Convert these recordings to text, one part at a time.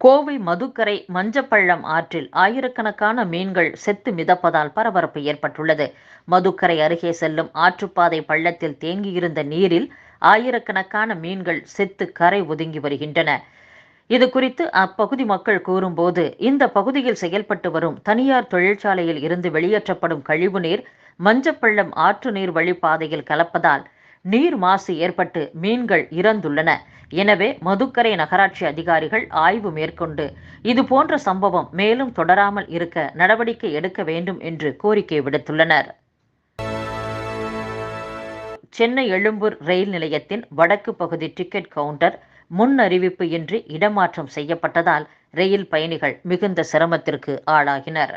கோவை மதுக்கரை மஞ்சப்பள்ளம் ஆற்றில் ஆயிரக்கணக்கான மீன்கள் செத்து மிதப்பதால் பரபரப்பு ஏற்பட்டுள்ளது. மதுக்கரை அருகே செல்லும் ஆற்றுப்பாதை பள்ளத்தில் தேங்கியிருந்த நீரில் ஆயிரக்கணக்கான மீன்கள் செத்து கரை ஒதுங்கி வருகின்றன. இது குறித்து அப்பகுதி மக்கள் கூறும்போது இந்த பகுதியில் செயல்பட்டு வரும் தனியார் தொழிற்சாலையில் இருந்து வெளியேற்றப்படும் கழிவுநீர் மஞ்சப்பள்ளம் ஆற்று நீர் வழிப்பாதையில் கலப்பதால் நீர் மாசு ஏற்பட்டு மீன்கள் இறந்துள்ளன. எனவே மதுக்கரை நகராட்சி அதிகாரிகள் ஆய்வு மேற்கொண்டு இது போன்ற சம்பவம் மேலும் தொடராமல் இருக்க நடவடிக்கை எடுக்க வேண்டும் என்று கோரிக்கை விடுத்துள்ளனர். சென்னை எழும்பூர் ரயில் நிலையத்தின் வடக்கு பகுதி டிக்கெட் கவுண்டர் முன் அறிவிப்பு இன்றி இடமாற்றம் செய்யப்பட்டதால் ரயில் பயணிகள் மிகுந்த சிரமத்திற்கு ஆளாகினர்.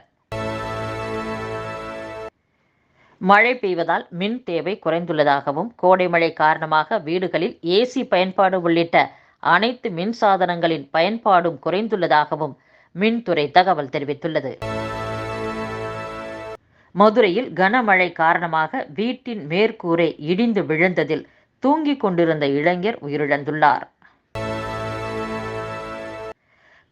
மழை பெய்வதால் மின் தேவை குறைந்துள்ளதாகவும் கோடை மழை காரணமாக வீடுகளில் ஏசி பயன்பாடு உள்ளிட்ட அனைத்து மின் சாதனங்களின் பயன்பாடும் குறைந்துள்ளதாகவும் மின்துறை தகவல் தெரிவித்துள்ளது. மதுரையில் கனமழை காரணமாக வீட்டின் மேற்கூரை இடிந்து விழுந்ததில் தூங்கிக் கொண்டிருந்த இளைஞர் உயிரிழந்துள்ளார்.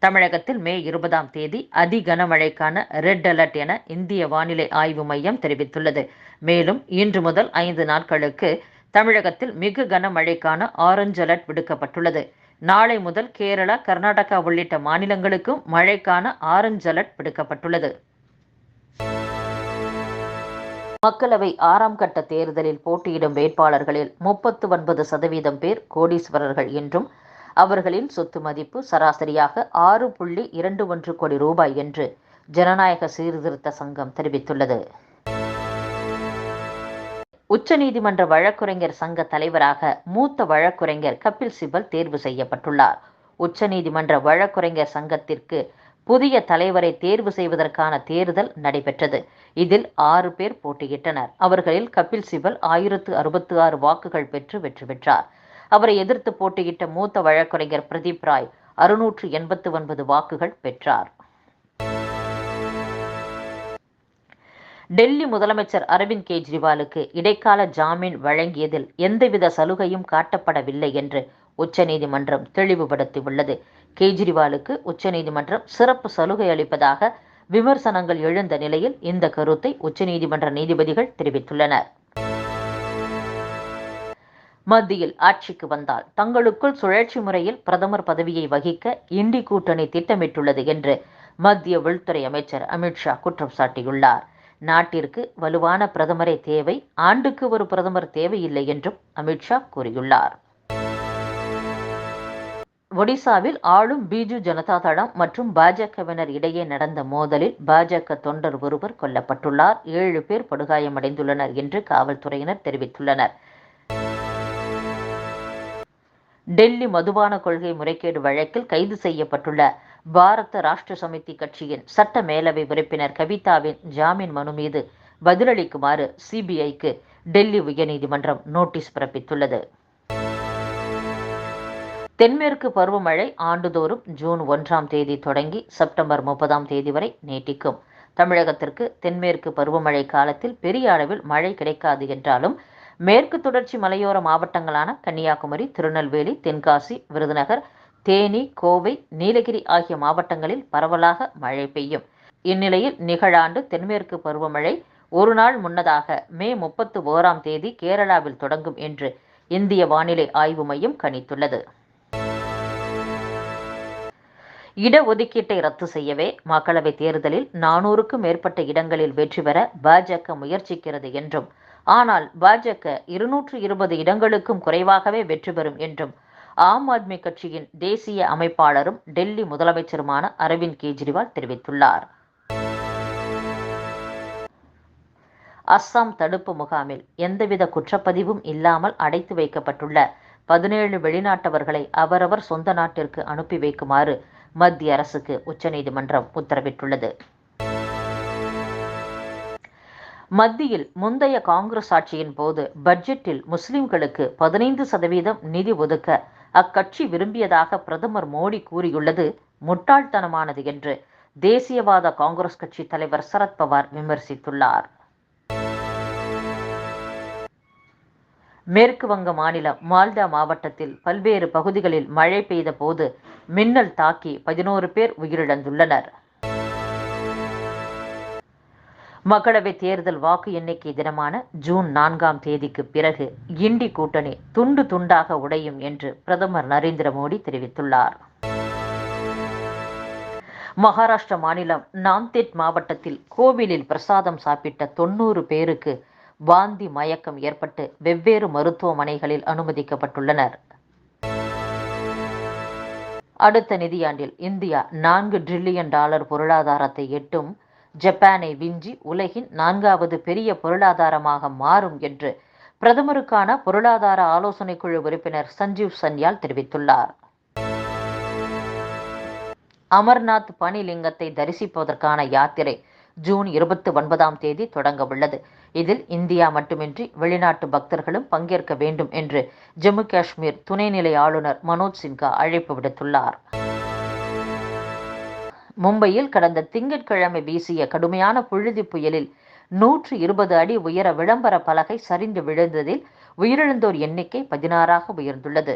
தமிழகத்தில் மே இருபதாம் தேதி அதி கனமழைக்கான ரெட் அலர்ட் என இந்திய வானிலை ஆய்வு மையம் தெரிவித்துள்ளது. மேலும் இன்று முதல் ஐந்து நாட்களுக்கு தமிழகத்தில் மிக கனமழைக்கான ஆரஞ்சு அலர்ட் விடுக்கப்பட்டுள்ளது. நாளை முதல் கேரளா கர்நாடகா உள்ளிட்ட மாநிலங்களுக்கும் மழைக்கான ஆரஞ்சு அலர்ட் விடுக்கப்பட்டுள்ளது. மக்களவை ஆறாம் கட்ட தேர்தலில் போட்டியிடும் வேட்பாளர்களில் முப்பத்து ஒன்பது சதவீதம் பேர் கோடீஸ்வரர்கள் என்றும் அவர்களின் சொத்து மதிப்பு சராசரியாக ஆறு புள்ளி இரண்டு ஒன்று கோடி ரூபாய் என்று ஜனநாயக சீர்திருத்த சங்கம் தெரிவித்துள்ளது. உச்சநீதிமன்ற வழக்குரைஞர் சங்க தலைவராக மூத்த வழக்குரைஞர் கபில் சிபல் தேர்வு செய்யப்பட்டுள்ளார். உச்சநீதிமன்ற வழக்குரைஞர் சங்கத்திற்கு புதிய தலைவரை தேர்வு செய்வதற்கான தேர்தல் நடைபெற்றது. இதில் ஆறு பேர் போட்டியிட்டனர். அவர்களில் கபில் சிபல் ஆயிரத்து அறுபத்து ஆறு வாக்குகள் பெற்று வெற்றி பெற்றார். அவரை எதிர்த்து போட்டியிட்ட மூத்த வழக்கறிஞர் பிரதீப் ராய் அறுநூற்று எண்பத்து ஒன்பது வாக்குகள் பெற்றார். டெல்லி முதலமைச்சர் அரவிந்த் கெஜ்ரிவாலுக்கு இடைக்கால ஜாமீன் வழங்கியதில் எந்தவித சலுகையும் காட்டப்படவில்லை என்று உச்சநீதிமன்றம் தெளிவுபடுத்தியுள்ளது. கெஜ்ரிவாலுக்கு உச்சநீதிமன்றம் சிறப்பு சலுகை அளிப்பதாக விமர்சனங்கள் எழுந்த நிலையில் இந்த கருத்தை உச்சநீதிமன்ற நீதிபதிகள் தெரிவித்துள்ளனர். மத்தியில் ஆட்சிக்கு வந்தால் தங்களுக்குள் சுழற்சி முறையில் பிரதமர் பதவியை வகிக்க இண்டி கூட்டணி திட்டமிட்டுள்ளது என்று மத்திய உள்துறை அமைச்சர் அமித்ஷா குற்றம் சாட்டியுள்ளார். நாட்டிற்கு வலுவான பிரதமரே தேவை ஆண்டுக்கு ஒரு பிரதமர் தேவையில்லை என்றும் அமித்ஷா கூறியுள்ளார். ஒடிசாவில் ஆளும் பிஜு ஜனதா தளம் மற்றும் பாஜகவினர் இடையே நடந்த மோதலில் பாஜக தொண்டர் ஒருவர் கொல்லப்பட்டுள்ளார். ஏழு பேர் படுகாயமடைந்துள்ளனர் என்று காவல்துறையினர் தெரிவித்துள்ளனர். டெல்லி மதுபான கொள்கை முறைகேடு வழக்கில் கைது செய்யப்பட்டுள்ள பாரத ராஷ்டிர சமிதி கட்சியின் சட்ட மேலவை உறுப்பினர் கவிதாவின் ஜாமீன் மனு மீது பதிலளிக்குமாறு சிபிஐக்கு டெல்லி உயர்நீதிமன்றம் நோட்டீஸ் பிறப்பித்துள்ளது. தென்மேற்கு பருவமழை ஆண்டுதோறும் ஜூன் ஒன்றாம் தேதி தொடங்கி செப்டம்பர் முப்பதாம் தேதி வரை நீட்டிக்கும். தமிழகத்திற்கு தென்மேற்கு பருவமழை காலத்தில் பெரிய அளவில் மழை கிடைக்காது என்றாலும் மேற்கு தொடர்ச்சி மலையோர மாவட்டங்களான கன்னியாகுமரி திருநெல்வேலி தென்காசி விருதுநகர் தேனி கோவை நீலகிரி ஆகிய மாவட்டங்களில் பரவலாக மழை பெய்யும். இந்நிலையில் நிகழாண்டு தென்மேற்கு பருவமழை ஒரு நாள் முன்னதாக மே முப்பத்து ஓராம் தேதி கேரளாவில் தொடங்கும் என்று இந்திய வானிலை ஆய்வு மையம் கணித்துள்ளது. இடஒதுக்கீட்டை ரத்து செய்யவே மக்களவைத் தேர்தலில் நானூறுக்கும் மேற்பட்ட இடங்களில் வெற்றி பெற பாஜக முயற்சிக்கிறது என்றும் ஆனால் பாஜக இருநூற்று இருபது இடங்களுக்கும் குறைவாகவே வெற்றி பெறும் என்றும் ஆம் ஆத்மி கட்சியின் தேசிய அமைப்பாளரும் டெல்லி முதலமைச்சருமான அரவிந்த் கெஜ்ரிவால் தெரிவித்துள்ளார். அஸ்ஸாம் தடுப்பு முகாமில் எந்தவித குற்றப்பதிவும் இல்லாமல் அடைத்து வைக்கப்பட்டுள்ள பதினேழு வெளிநாட்டவர்களை அவரவர் சொந்த நாட்டிற்கு அனுப்பி வைக்குமாறு மத்திய அரசுக்கு உச்சநீதிமன்றம் உத்தரவிட்டுள்ளது. மத்தியில் முந்தைய காங்கிரஸ் ஆட்சியின் போது பட்ஜெட்டில் முஸ்லிம்களுக்கு பதினைந்து சதவீதம் நிதி ஒதுக்க அக்கட்சி விரும்பியதாக பிரதமர் மோடி கூறியுள்ளது முட்டாள்தனமானது என்று தேசியவாத காங்கிரஸ் கட்சி தலைவர் சரத்பவார் விமர்சித்துள்ளார். மேற்கு வங்க மாநிலம் மால்டா மாவட்டத்தில் பல்வேறு பகுதிகளில் மழை பெய்த போது மின்னல் தாக்கி பதினோரு பேர் உயிரிழந்துள்ளனர். மக்களவை தேர்தல் வாக்கு எண்ணிக்கை தினமான ஜூன் நான்காம் தேதிக்கு பிறகு இண்டி கூட்டணி துண்டு துண்டாக உடையும் என்று பிரதமர் நரேந்திர மோடி தெரிவித்துள்ளார். மகாராஷ்டிர மாநிலம் நாந்தேட் மாவட்டத்தில் கோவிலில் பிரசாதம் சாப்பிட்ட தொண்ணூறு பேருக்கு வாந்தி மயக்கம் ஏற்பட்டு வெவ்வேறு மருத்துவமனைகளில் அனுமதிக்கப்பட்டுள்ளனர். அடுத்த நிதியாண்டில் இந்தியா நான்கு டிரில்லியன் டாலர் பொருளாதாரத்தை எட்டும் ஜப்பானை விஞ்சி உலகின் நான்காவது பெரிய பொருளாதாரமாக மாறும் என்று பிரதமருக்கான பொருளாதார ஆலோசனைக் குழு உறுப்பினர் சஞ்சீவ் சன்யால் தெரிவித்துள்ளார். அமர்நாத் பனிலிங்கத்தை தரிசிப்பதற்கான யாத்திரை ஜூன் இருபத்தி ஒன்பதாம் தேதி தொடங்க உள்ளது. இதில் இந்தியா மட்டுமின்றி வெளிநாட்டு பக்தர்களும் பங்கேற்க வேண்டும் என்று ஜம்மு காஷ்மீர் துணைநிலை ஆளுநர் மனோஜ் சின்ஹா அழைப்பு விடுத்துள்ளார். மும்பையில் கடந்த திங்கட்கிழமை வீசிய கடுமையான புழுதி புயலில் நூற்று இருபது அடி உயர விளம்பர பலகை சரிந்து விழுந்ததில் உயிரிழந்தோர் எண்ணிக்கை பதினாறாக உயர்ந்துள்ளது.